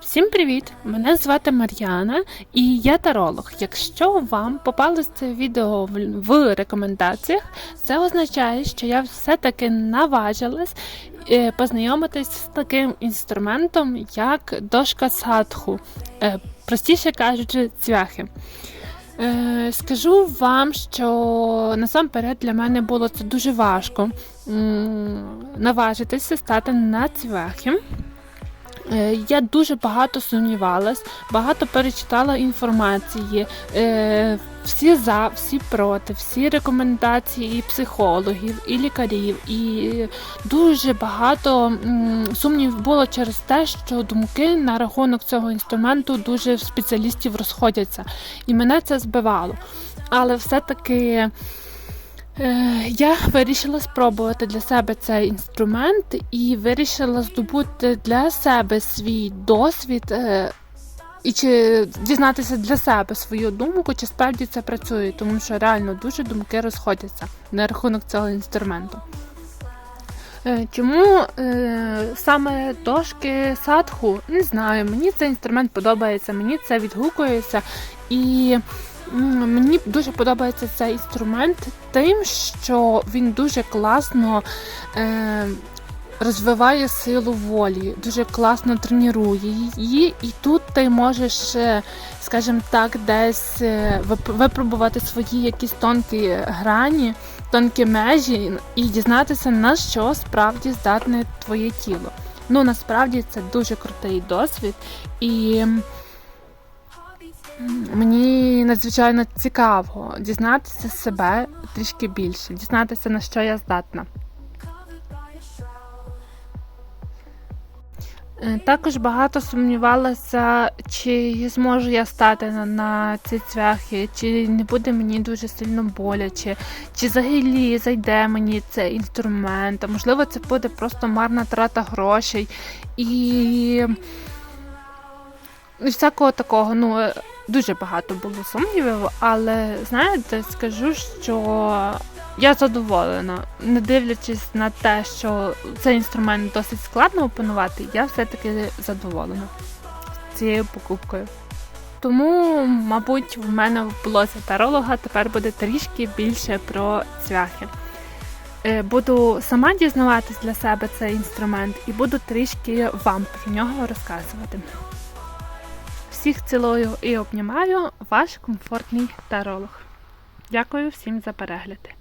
Всім привіт! Мене звати Мар'яна і я таролог. Якщо вам попалось це відео в- рекомендаціях, це означає, що я все-таки наважилась е, познайомитись з таким інструментом, як дошка садху, е, простіше кажучи, цвяхи. Е, Скажу вам, що насамперед для мене було це дуже важко наважитися стати на цвяхи. Е, Я дуже багато сумнівалась, багато перечитала інформації, е, всі за, всі проти, всі рекомендації і психологів, і лікарів, і дуже багато м, сумнівів було через те, що думки на рахунок цього інструменту дуже спеціалістів розходяться. І мене це збивало. Але все-таки. Е, Я вирішила спробувати для себе цей інструмент і вирішила здобути для себе свій досвід е, і чи дізнатися для себе свою думку, чи справді це працює, тому що реально дуже думки розходяться на рахунок цього інструменту. Е, Чому саме дошки садху? Не знаю. Мені цей інструмент подобається, мені це відгукується. І мені дуже подобається цей інструмент тим, що він дуже класно е, розвиває силу волі, дуже класно тренує її, і тут ти можеш, е, скажімо так, десь е, випробувати свої якісь тонкі грані, тонкі межі і дізнатися, на що справді здатне твоє тіло. Ну насправді це дуже крутий досвід і. Мені надзвичайно цікаво дізнатися себе трішки більше, дізнатися на що я здатна. Е, Також багато сумнівалася, чи зможу я стати на, на ці цвяхи, чи не буде мені дуже сильно боляче, чи взагалі зайде мені цей інструмент. А можливо, це буде просто марна трата грошей і, і всякого такого. Ну, е, дуже багато було сумнівів, але знаєте, скажу, що я задоволена, не дивлячись на те, що цей інструмент досить складно опанувати, я все-таки задоволена цією покупкою. Тому, мабуть, в мене в блозі таролога тепер буде трішки більше про цвяхи. Е, Буду сама дізнаватись для себе цей інструмент і буду трішки вам про нього розказувати. Всіх цілую і обнімаю, ваш комфортний таролог. Дякую всім за перегляд.